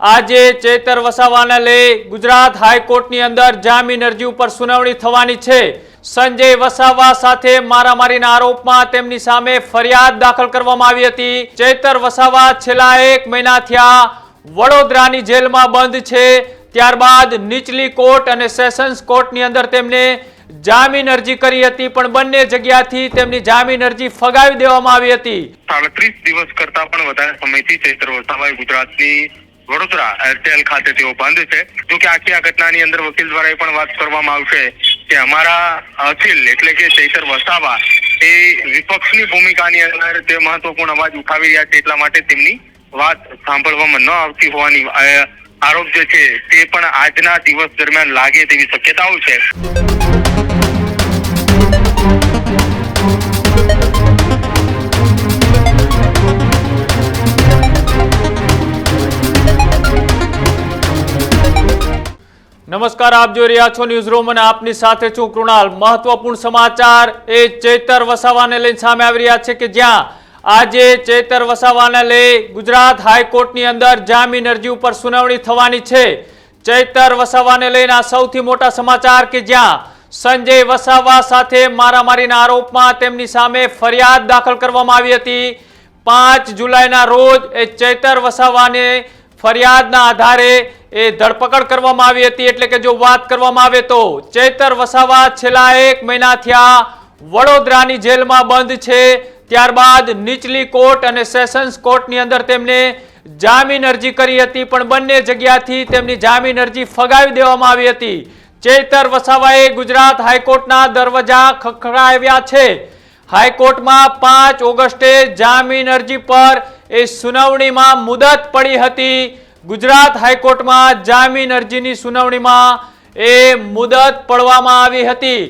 આજે ચેતર વસાવાને લઈ ગુજરાત હાઈકોર્ટની અંદર જામીન અરજી ઉપર સુનાવણી થવાની છે. સંજય વસાવા સાથે મારામારીના આરોપમાં તેમની સામે ફરિયાદ દાખલ કરવામાં આવી હતી. ચેતર વસાવા છેલ્લા એક મહિના થયા વડોદરાની જેલમાં બંધ છે. ત્યારબાદ નીચલી કોર્ટ અને સેશન્સ કોર્ટની અંદર તેમને જામીન અરજી કરી હતી, પણ બંને જગ્યાથી તેમની જામીન અરજી ફગાવી દેવામાં આવી હતી. સાડત્રીસ દિવસ કરતા પણ વધારે સમયથી ચૈત્ર વસાવાએ ગુજરાતની વડોદરા જેલ ખાતે તેઓ બંધ છે. જો કે આખી આ ઘટનાની અંદર વકીલ દ્વારા એ પણ વાત કરવામાં આવશે કે અમારા અખિલ એટલે કે ચૈતર વસાવા એ વિપક્ષની ભૂમિકાની અંદર તે મહત્વપૂર્ણ અવાજ ઉઠાવી રહ્યા છે એટલા માટે તેમની વાત સાંભળવામાં ન આવતી હોવાની આરોપ જે છે તે પણ આજના દિવસ દરમિયાન લાગે તેવી શક્યતાઓ છે. નમસ્કાર, આપ જોઈ રહ્યા છો ન્યૂઝ રૂમ અને આપની સાથે છું કૃણાલ. મહત્વપૂર્ણ સમાચાર, એ ચેતર વસાવાને લઈને સામે આવી રહ્યા છે કે જ્યાં આજે ચેતર વસાવાને લઈ ગુજરાત હાઈકોર્ટની અંદર જામીન અરજી ઉપર સુનાવણી થવાની છે. ચેતર વસાવાને લઈને આ સૌથી મોટા સમાચાર કે જ્યાં સંજય વસાવા સાથે મારામારીના આરોપમાં તેમની સામે ફરિયાદ દાખલ કરવામાં આવી હતી. પાંચ જુલાઈના રોજ એ ચેતર વસાવાને ફરિયાદના આધારે એ ધરપકડ કરવામાં આવી હતી, એટલે કે જો વાત કરવામાં આવે તો ચૈતર વસાવા છેલ્લા એક મહિના થયા વડોદરાની જેલમાં બંધ છે. ત્યારબાદ નીચલી કોર્ટ અને સેશન્સ કોર્ટની અંદર તેમને જામીન અરજી કરી હતી, પણ બંને જગ્યાથી તેમની જામીન અરજી ફગાવી દેવામાં આવી હતી. ચેતર વસાવાએ ગુજરાત હાઈકોર્ટના દરવાજા ખખડાવ્યા છે. હાઈકોર્ટમાં પાંચ ઓગસ્ટે જામીન અરજી પર એ સુનાવણીમાં મુદત પડી હતી. ગુજરાત હાઈકોર્ટમાં જામીન અરજીની સુનાવણીમાં એ મુદત પડવામાં આવી હતી.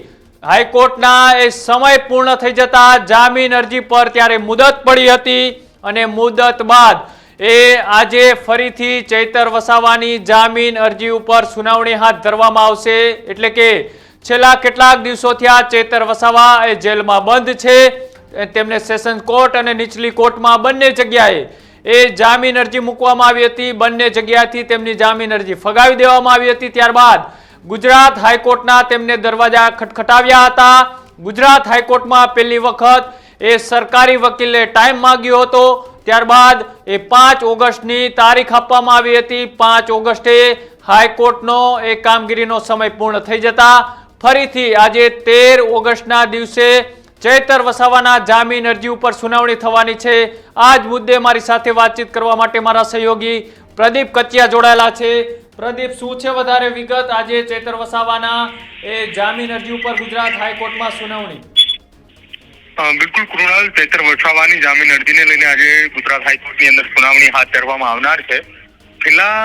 હાઈકોર્ટના એ સમય પૂર્ણ થઈ જતા જામીન અરજી પર ત્યારે મુદત પડી હતી અને મુદત બાદ એ આજે ફરીથી ચૈતર વસાવાની જામીન અરજી ઉપર સુનાવણી હાથ ધરવામાં આવશે. એટલે કે છેલ્લા કેટલાક દિવસોથી આ ચેતર વસાવા એ જેલમાં બંધ છે. તેમને સેશન કોર્ટ અને નીચલી કોર્ટમાં બંને જગ્યાએ એ જામીન અરજી મૂકવામાં આવી હતી. બંને જગ્યાથી તેમની જામીન અરજી ફગાવી દેવામાં આવી હતી. ત્યારબાદ ગુજરાત હાઈકોર્ટના તેમને દરવાજા ખટખટાવ્યા હતા. ગુજરાત હાઈકોર્ટમાં પહેલી વખત એ સરકારી વકીલે ટાઈમ માંગ્યો હતો. ત્યારબાદ એ પાંચ ઓગસ્ટની તારીખ આપવામાં આવી હતી. પાંચ ઓગસ્ટે હાઈકોર્ટનો એ કામગીરીનો સમય પૂર્ણ થઈ જતા ફરીથી આજે તેર ઓગસ્ટના દિવસે ચૈતર વસાવાના જામીન અરજી ઉપર સુનાવણી થવાની છે. આ જ મુદ્દે મારી સાથે વાતચીત કરવા માટે મારા સહયોગી પ્રદીપ કચિયા જોડાયેલા છે. પ્રદીપ, શું છે વધારે વિગત? આજે ચૈતર વસાવાના એ જામીન અરજી ઉપર ગુજરાત હાઈકોર્ટમાં સુનાવણી. બિલકુલ કૃણાલ, ચેતર વસાવાની જામીન અરજીને લઈને આજે ગુજરાત હાઈકોર્ટની અંદર સુનાવણી હાથ ધરવામાં આવનાર છે. છેલ્લા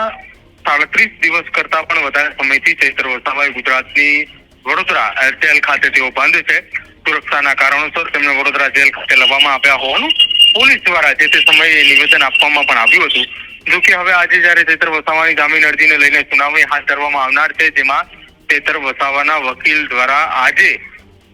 સાડત્રીસ દિવસ કરતા પણ વધારે સમયથી ચૈત્ર વસાવાએ ગુજરાતની વડોદરા એરટેલ ખાતે તેઓ બંધ છે. સુરક્ષાના કારણોસર તેમને વડોદરા જેલ ખાતે લવામાં આવ્યા હોવાનું પોલીસ દ્વારા જે તે સમયે નિવેદન આપવામાં પણ આવ્યું હતું. જો કે હવે આજે જ્યારે તેતર વસાવાની જામીન અરજીને લઈને સુનાવણી હાથ ધરવામાં આવનાર છે, જેમાં તેતર વસાવાના વકીલ દ્વારા આજે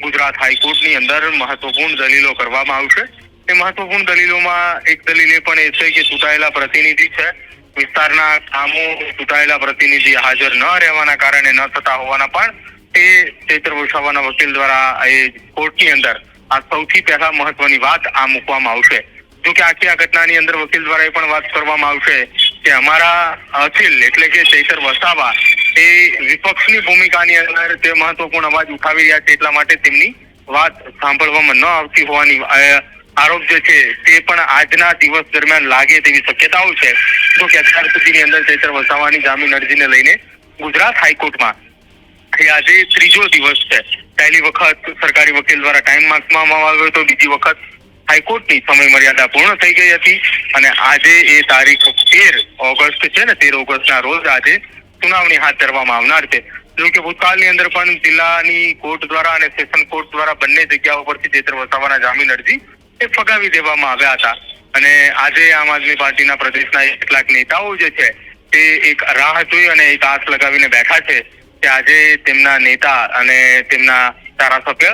ગુજરાત હાઈકોર્ટની અંદર મહત્વપૂર્ણ દલીલો કરવામાં આવશે. એ મહત્વપૂર્ણ દલીલોમાં એક દલીલ એ પણ એ છે કે ચૂંટાયેલા પ્રતિનિધિ છે. વિસ્તારના કામો ચૂંટાયેલા પ્રતિનિધિ હાજર ન રહેવાના કારણે ન થતા હોવાના પણ એ ચૈત્ર વસાવાના વકીલ દ્વારા એ કોર્ટની અંદર આ સૌથી પહેલા મહત્વની વાત આ મૂકવામાં આવશે. જો કે આખી આ ઘટનાની અંદર વકીલ દ્વારા એ પણ વાત કરવામાં આવશે કે અમારા અખિલ એટલે કે ચૈતર વસાવા એ વિપક્ષની ભૂમિકાની અંદર તે મહત્વપૂર્ણ અવાજ ઉઠાવી રહ્યા છે એટલા માટે તેમની વાત સાંભળવામાં ન આવતી હોવાની આરોપ જે છે તે પણ આજના દિવસ દરમિયાન લાગે તેવી શક્યતાઓ છે. જો કે અત્યાર સુધીની અંદર ચૈતર વસાવાની જામીન અરજીને લઈને ગુજરાત હાઈકોર્ટમાં આજે ત્રીજો દિવસ છે. પહેલી વખત સરકારી વકીલ દ્વારા ટાઈમ માંગવામાં આવ્યો હતો. બીજી વખત હાઈકોર્ટની સમય મર્યાદા પૂર્ણ થઈ ગઈ હતી. અને આજે એ તારીખ તેર ઓગસ્ટ છે ને, તેર ઓગસ્ટના રોજ આજે સુનાવણી હાથ ધરવામાં આવનાર છે. જો કે ભૂતકાળની અંદર પણ જિલ્લાની કોર્ટ દ્વારા અને સેશન કોર્ટ દ્વારા બંને જગ્યાઓ પરથી ચેતર વસાવાના જામીન અરજી એ ફગાવી દેવામાં આવ્યા હતા. અને આજે આમ આદમી પાર્ટીના પ્રદેશના કેટલાક નેતાઓ જે છે, તે એક રાહ જોઈ અને એક આસ લગાવીને બેઠા છે. કે આજે તેમના નેતા અને તેમના ધારાસભ્ય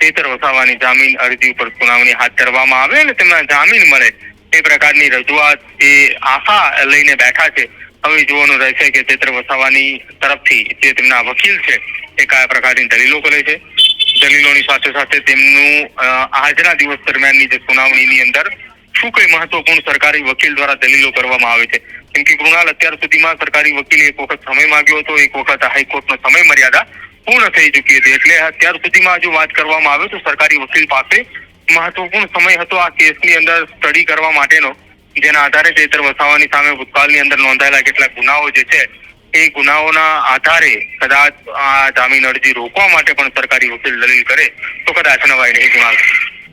તેતર વસાવાની જામીન અરજી ઉપર સુનાવણી હાથ ધરવામાં આવે અને તેમના જામીન મળે તે પ્રકારની રજૂઆત એ આશા લઈને બેઠા છે. હવે જોવાનું રહેશે કે તેતર વસાવાની તરફથી જે તેમના વકીલ છે એ કયા પ્રકારની દલીલો કરે છે. દલીલોની સાથે સાથે તેમનું આજના દિવસ દરમિયાનની જે સુનાવણીની અંદર શું કઈ મહત્વપૂર્ણ સરકારી વકીલ દ્વારા દલીલો કરવામાં આવે છે? કેમ કે કૃણાલ અત્યાર સુધીમાં સરકારી વકીલે એક વખત સમય માંગ્યો હતો, એક વખત હાઈકોર્ટનો સમય મર્યાદા પૂર્ણ થઈ ચૂકી હતી. એટલે અત્યાર સુધીમાં જો વાત કરવામાં આવે તો સરકારી વકીલ પાસે મહત્વપૂર્ણ સમય હતો આ કેસની અંદર સ્ટડી કરવા માટેનો, જેના આધારે ચેતર વસાવાની સામે ભૂતકાળની અંદર નોંધાયેલા કેટલાક ગુનાઓ જે છે, એ ગુનાઓના આધારે કદાચ આ જામીન અરજી રોકવા માટે પણ સરકારી વકીલ દલીલ કરે, તો કદાચ નવાઈ નહીં કૃણાલ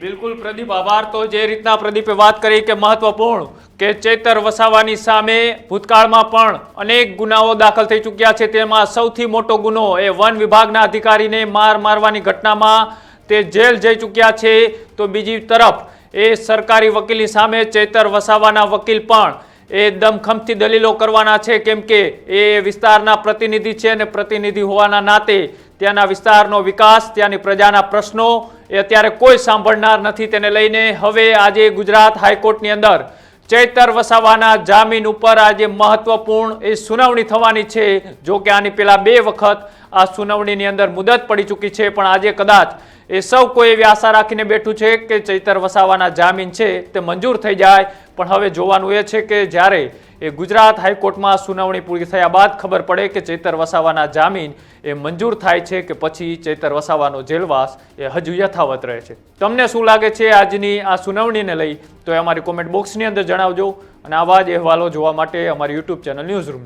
બિલકુલ પ્રદીપ, આભાર. તો જે રીતના પ્રદીપે વાત કરી કે મહત્વપૂર્ણ કે ચેતર વસાવાની સામે ભૂતકાળમાં પણ અનેક ગુનાઓ દાખલ થઈ ચૂક્યા છે. તેમાં સૌથી મોટો ગુનો એ વન વિભાગના અધિકારીને માર મારવાની ઘટનામાં તે જેલ જઈ ચૂક્યા છે. તો બીજી તરફ એ સરકારી વકીલની સામે ચેતર વસાવાના વકીલ પણ એ દમખમથી દલીલો કરવાના છે. કેમ કે એ વિસ્તારના પ્રતિનિધિ છે અને પ્રતિનિધિ હોવાના નાતે ત્યાંના વિસ્તારનો વિકાસ, ત્યાંની પ્રજાના પ્રશ્નો એ અત્યારે કોઈ સાંભળનાર નથી તેને લઈને. હવે આજે ગુજરાત હાઈકોર્ટની અંદર ચૈતર વસાવાના જામીન ઉપર આજે મહત્વપૂર્ણ એ સુનાવણી થવાની છે. જો કે આની પહેલા બે વખત આ સુનાવણીની અંદર મુદત પડી ચૂકી છે, પણ આજે કદાચ એ સૌ કોઈ એવી આશા રાખીને બેઠું છે કે ચૈતર વસાવાના જામીન છે તે મંજૂર થઈ જાય. પણ હવે જોવાનું એ છે કે જ્યારે એ ગુજરાત હાઈકોર્ટમાં સુનાવણી પૂરી થયા બાદ ખબર પડે કે ચૈતર વસાવાના જામીન એ મંજૂર થાય છે કે પછી ચૈતર વસાવાનો જેલવાસ એ હજુ યથાવત રહે છે. તમને શું લાગે છે આજની આ સુનાવણીને લઈ? તો અમારી કોમેન્ટ બોક્સની અંદર જણાવજો. અને આવા જ અહેવાલો જોવા માટે અમારી યુટ્યુબ ચેનલ ન્યૂઝ રૂમ